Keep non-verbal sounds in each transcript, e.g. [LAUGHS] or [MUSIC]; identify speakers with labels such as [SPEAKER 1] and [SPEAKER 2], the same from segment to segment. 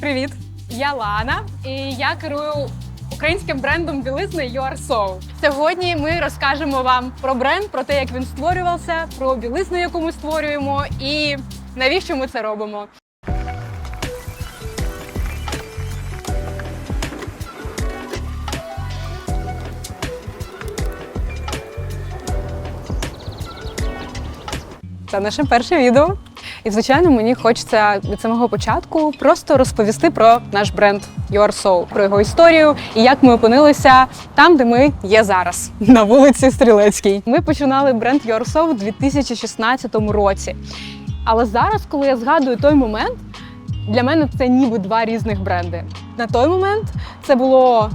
[SPEAKER 1] Привіт! Я Лана, і я керую українським брендом білизни You Are So. Сьогодні ми розкажемо вам про бренд, про те, як він створювався, про білизну, яку ми створюємо, і навіщо ми це робимо. Це наше перше відео. І, звичайно, мені хочеться від самого початку просто розповісти про наш бренд Your Soul, про його історію і як ми опинилися там, де ми є зараз, на вулиці Стрілецькій. Ми починали бренд Your Soul у 2016 році. Але зараз, коли я згадую той момент, для мене це ніби два різних бренди. На той момент це було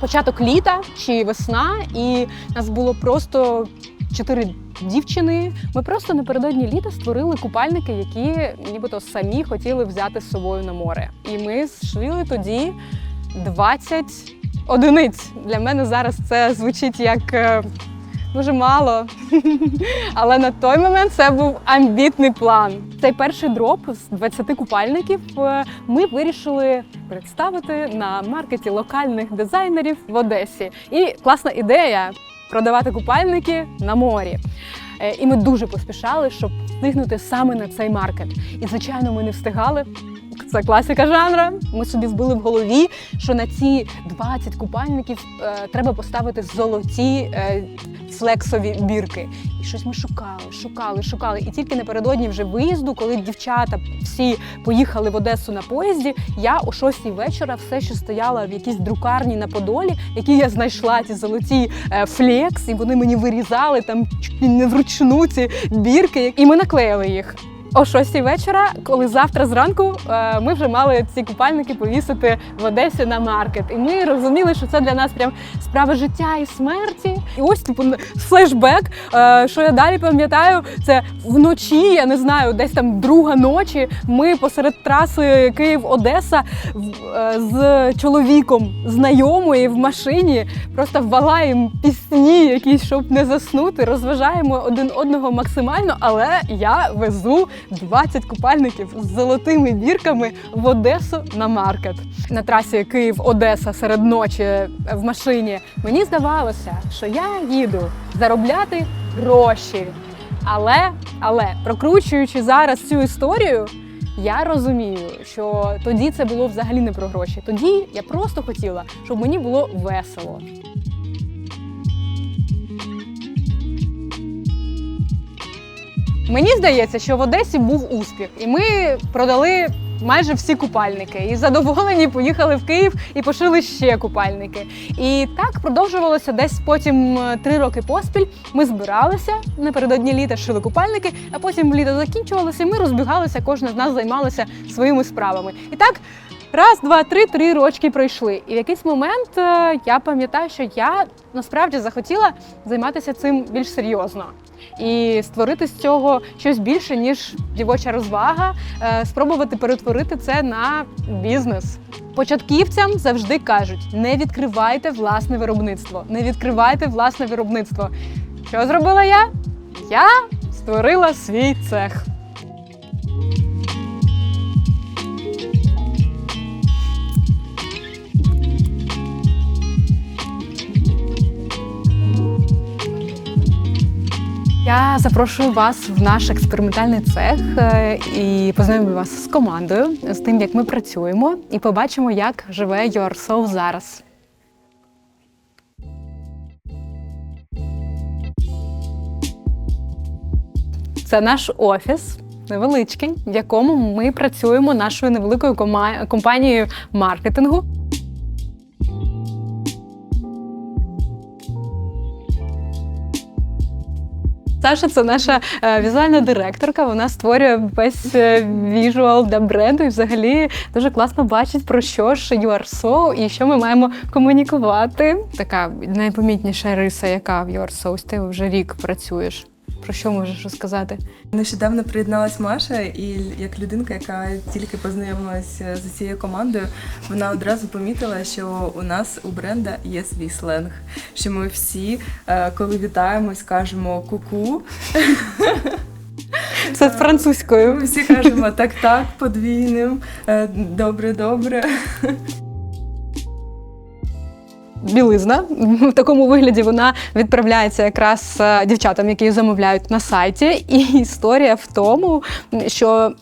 [SPEAKER 1] початок літа чи весна, і нас було просто чотири дівчини. Ми просто напередодні літа створили купальники, які нібито самі хотіли взяти з собою на море. І ми зшили тоді 20 одиниць. Для мене зараз це звучить як. е, Дуже мало, [LAUGHS] але на той момент це був амбітний план. Цей перший дроп з 20 купальників е, ми вирішили представити на маркеті локальних дизайнерів в Одесі. І класна ідея продавати купальники на морі. Е, І ми дуже поспішали, щоб встигнути саме на цей маркет. І звичайно, ми не встигали. Це класика жанра. Ми собі вбили в голові, що на ці 20 купальників е, треба поставити золоті е, флексові бірки. І щось ми шукали, шукали, шукали. І тільки напередодні вже виїзду, коли дівчата всі поїхали в Одесу на поїзді, я о 6 вечора все ще стояла в якійсь друкарні на Подолі, які я знайшла ці золоті е, флекс, і вони мені вирізали там чуть не вручну ці бірки, і ми наклеїли їх. О 6 вечора, коли завтра зранку е, ми вже мали ці купальники повісити в Одесі на маркет. І ми розуміли, що це для нас прям справа життя і смерті. І ось типу флешбек. Е, Що я далі пам'ятаю, це вночі, я не знаю, десь там друга ночі. Ми посеред траси Київ-Одеса е, з чоловіком знайомої в машині просто валаємо пісні, якісь, щоб не заснути, розважаємо один одного максимально, але я везу 20 купальників з золотими бірками в Одесу на маркет. На трасі Київ-Одеса серед ночі в машині. Мені здавалося, що я їду заробляти гроші. Але, але прокручуючи зараз цю історію, я розумію, що тоді це було взагалі не про гроші. Тоді я просто хотіла, щоб мені було весело. Мені здається, що в Одесі був успіх, і ми продали майже всі купальники. І задоволені поїхали в Київ і пошили ще купальники. І так продовжувалося десь потім е, три роки поспіль. Ми збиралися напередодні літа, шили купальники, а потім літо закінчувалося. і Ми розбігалися, кожна з нас займалася своїми справами. І так. Раз, два, три, три рочки пройшли. І в якийсь момент е, я пам'ятаю, що я насправді захотіла займатися цим більш серйозно і створити з цього щось більше, ніж дівоча розвага, е, спробувати перетворити це на бізнес. Початківцям завжди кажуть: не відкривайте власне виробництво, не відкривайте власне виробництво. Що зробила я? Я створила свій цех. Я запрошую вас в наш експериментальний цех е, і познайомлю вас з командою, з тим, як ми працюємо, і побачимо, як живе Soul зараз. Це наш офіс. Невеличкий, в якому ми працюємо нашою невеликою компанією маркетингу. Саша це наша е, візуальна директорка. Вона створює весь е, віжуал для бренду і взагалі дуже класно бачить, про що ж You Are So і що ми маємо комунікувати. Така найпомітніша риса, яка в You Are So, ти вже рік працюєш. Про що можеш розказати?
[SPEAKER 2] Нещодавно приєдналась Маша, і як людинка, яка тільки познайомилася з цією командою, вона одразу помітила, що у нас у бренда є свій сленг. Що ми всі, е, коли вітаємось, кажемо ку-ку.
[SPEAKER 1] Це французькою.
[SPEAKER 2] Ми всі кажемо так, так, подвійним, е, добре, добре.
[SPEAKER 1] Білизна. В такому вигляді вона відправляється якраз е, дівчатам, які замовляють на сайті. І історія в тому, що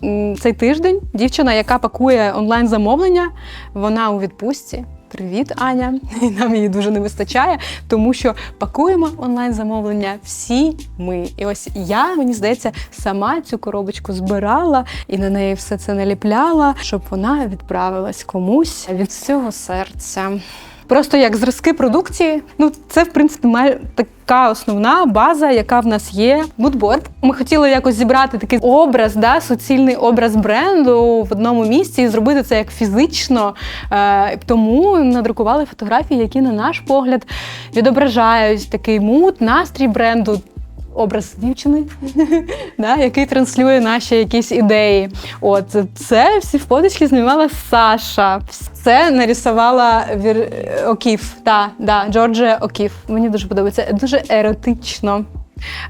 [SPEAKER 1] цей тиждень дівчина, яка пакує онлайн замовлення, вона у відпустці. Привіт, Аня. Нам її дуже не вистачає, тому що пакуємо онлайн замовлення всі ми. І ось я, мені здається, сама цю коробочку збирала і на неї все це наліпляла, щоб вона відправилась комусь від всього серця. Просто як зразки продукції, ну це в принципі має така основна база, яка в нас є. Мудборд. Ми хотіли якось зібрати такий образ, да, суцільний образ бренду в одному місці і зробити це як фізично. Е, тому надрукували фотографії, які, на наш погляд, відображають такий мут, настрій бренду. Образ дівчини, [LAUGHS] да, який транслює наші якісь ідеї. От це всі фоточки знімала Саша. Це нарисувала Вір... Окіф. Та, да, Джорджія Окіф. Мені дуже подобається. Дуже еротично.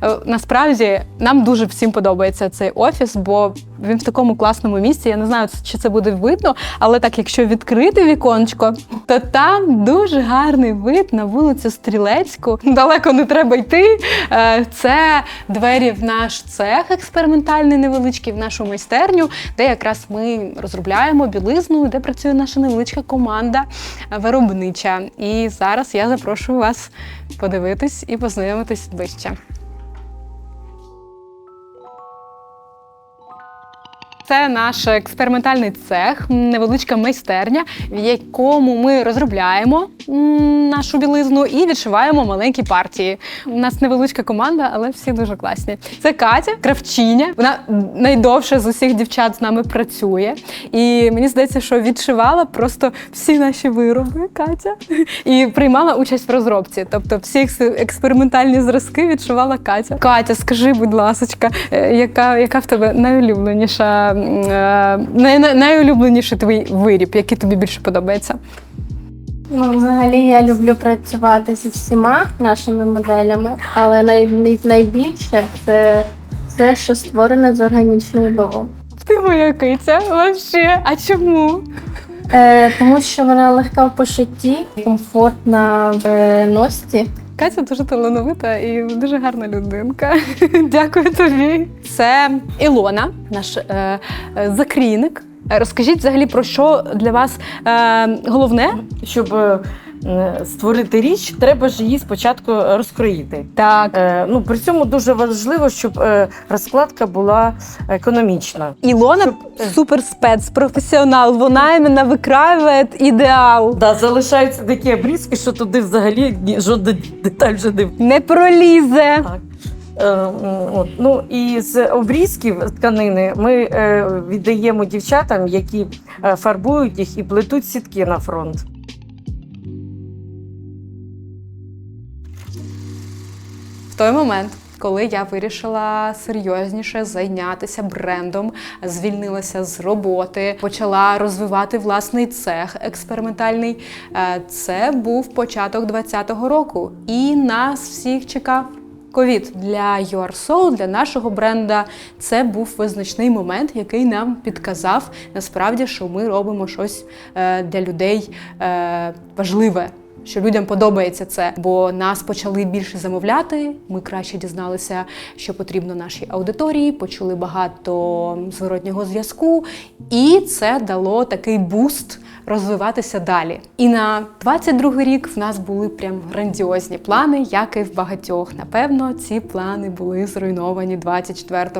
[SPEAKER 1] Е, Насправді нам дуже всім подобається цей офіс, бо він в такому класному місці. Я не знаю, чи це буде видно, але так, якщо відкрити віконечко, то там дуже гарний вид на вулицю Стрілецьку. Далеко не треба йти. Е, Це двері в наш цех експериментальний невеличкий, в нашу майстерню, де якраз ми розробляємо білизну, де працює наша невеличка команда е, виробнича. І зараз я запрошую вас подивитись і познайомитись ближче. Це наш експериментальний цех, невеличка майстерня, в якому ми розробляємо нашу білизну і відшиваємо маленькі партії. У нас невеличка команда, але всі дуже класні. Це Катя, кравчиня. Вона найдовше з усіх дівчат з нами працює. І мені здається, що відшивала просто всі наші вироби Катя [LAUGHS] і приймала участь в розробці. Тобто всі експериментальні зразки відшивала Катя. Катя, скажи, будь ласка, яка, яка в тебе найулюбленіша, е, най, най- найулюбленіший твій виріб, який тобі більше подобається?
[SPEAKER 3] Ну, взагалі я люблю працювати зі всіма нашими моделями, але най, най- найбільше це все, що створене з органічної бавовни.
[SPEAKER 1] Ти моя киця, вообще. А чому?
[SPEAKER 3] Е, тому що вона легка в пошитті, комфортна в е, носці.
[SPEAKER 1] Катя дуже талановита і дуже гарна людинка. [LAUGHS] Дякую тобі. Це Ілона, наш е, е, закрійник. Е, Розкажіть взагалі про що для вас е, головне?
[SPEAKER 4] Щоб е, створити річ, треба ж її спочатку розкроїти.
[SPEAKER 1] Так.
[SPEAKER 4] Е, Ну, при цьому дуже важливо, щоб е, розкладка була економічна.
[SPEAKER 1] Ілона суперспец, професіонал. Вона іменно викравує ідеал.
[SPEAKER 4] Да, залишаються такі обрізки, що туди взагалі жодна деталь вже не
[SPEAKER 1] Не пролізе.
[SPEAKER 4] Е, м, От. Ну і з обрізків тканини ми е, віддаємо дівчатам, які е, фарбують їх і плетуть сітки на фронт.
[SPEAKER 1] Той момент, коли я вирішила серйозніше зайнятися брендом, звільнилася з роботи, почала розвивати власний цех експериментальний. е, Це був початок 20-го року, і нас всіх чекав. Ковід для Your Soul, для нашого бренда, це був визначний момент, який нам підказав насправді, що ми робимо щось е, для людей е, важливе, що людям подобається це, бо нас почали більше замовляти. Ми краще дізналися, що потрібно нашій аудиторії, почули багато зворотнього зв'язку, і це дало такий буст. Розвиватися далі. І на 22-й рік в нас були прям грандіозні плани, як і в багатьох. Напевно, ці плани були зруйновані 24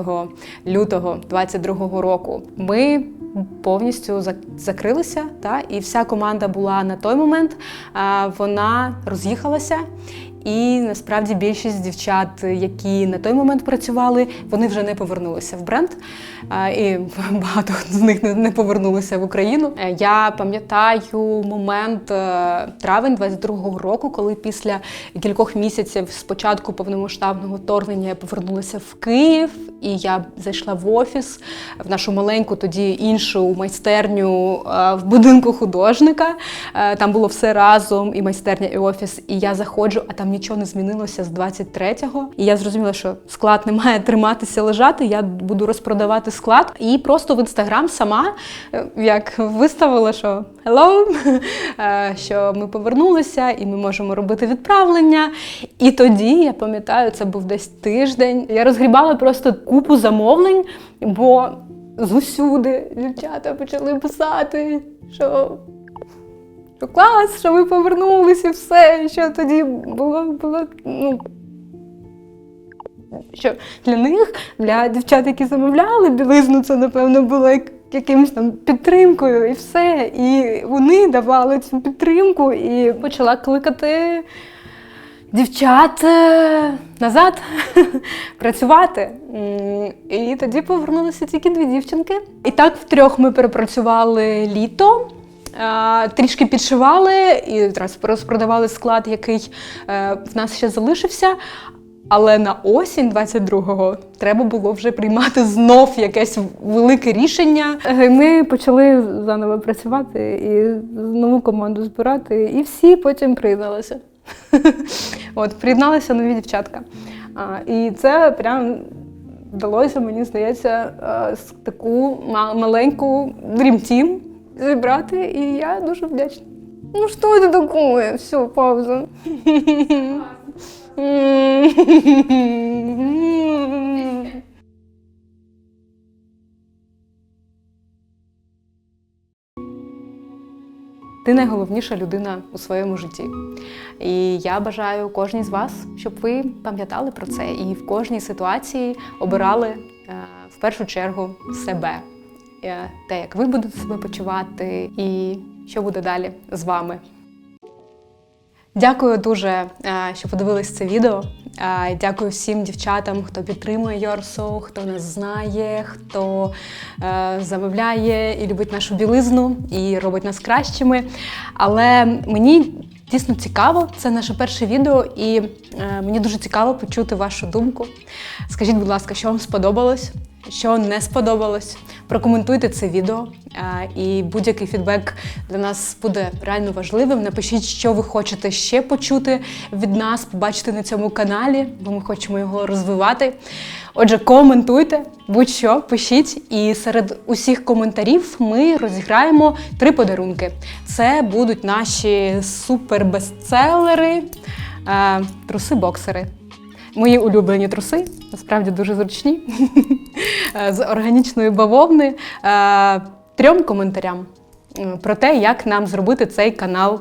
[SPEAKER 1] лютого 22-го року. Ми повністю зак- закрилися, та і вся команда була на той момент. Вона роз'їхалася. І насправді більшість дівчат, які на той момент працювали, вони вже не повернулися в бренд. І багато з них не- повернулися в Україну. Е, Я пам'ятаю момент е, травень 22-го року, коли після кількох місяців з початку повномасштабного вторгнення я повернулася в Київ, і я зайшла в офіс в нашу маленьку тоді іншу майстерню е, в будинку художника. Там було все разом, і майстерня, і офіс. І я заходжу, а там нічого не змінилося з 23-го. І я зрозуміла, що склад не має триматися лежати. Я буду розпродавати склад. І просто в інстаграм сама е, як виставила, що hello, [LAUGHS] е, що ми повернулися і ми можемо робити відправлення. І тоді я пам'ятаю, це був десь тиждень. Я розгрібала просто купу замовлень, бо зусюди дівчата почали писати, що що клас, що ви повернулися, все, що тоді було, було ну, що для них, для дівчат, які замовляли білизну, це напевно було як якимось там підтримкою і все. І вони давали цю підтримку і почала кликати дівчат е, назад [LAUGHS] працювати. І тоді повернулися тільки дві дівчинки. І так втрьох ми перепрацювали літо. Е, Трішки підшивали і розпродавали склад, який е, в нас ще залишився. Але на осінь 22-го треба було вже приймати знов якесь велике рішення. Е, Ми почали заново працювати і нову команду збирати, і всі потім приєдналися. [LAUGHS] От, приєдналися нові дівчатка. І це прям вдалося, мені здається, таку ма- маленьку Dream Team зібрати, і я дуже вдячна. Ну що це таке? Все, пауза. Ти найголовніша людина у своєму житті. І я бажаю кожній з вас, щоб ви пам'ятали про це і в кожній ситуації обирали е, в першу чергу себе, те, як ви будете себе почувати, і що буде далі з вами. Дякую дуже, е, що подивились це відео. Е, Дякую всім дівчатам, хто підтримує Йорсо, хто нас знає, хто е, замовляє і любить нашу білизну і робить нас кращими. Але мені дійсно цікаво, це наше перше відео, і е, мені дуже цікаво почути вашу думку. Скажіть, будь ласка, що вам сподобалось, що не сподобалось. Прокоментуйте це відео, е, і будь-який фідбек для нас буде реально важливим. Напишіть, що ви хочете ще почути від нас, побачити на цьому каналі, бо ми хочемо його розвивати. Отже, коментуйте, будь-що, пишіть. І серед усіх коментарів ми розіграємо три подарунки. Це будуть наші супер-бестселери, е, труси-боксери. Мої улюблені труси, насправді дуже зручні, [LAUGHS] Е, з органічної бавовни. Е, Трьом коментарям про те, як нам зробити цей канал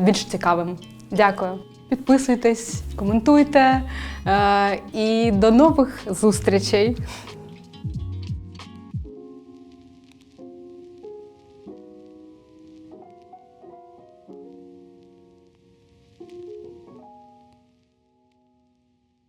[SPEAKER 1] більш цікавим. Дякую. Підписуйтесь, коментуйте е, і до нових зустрічей.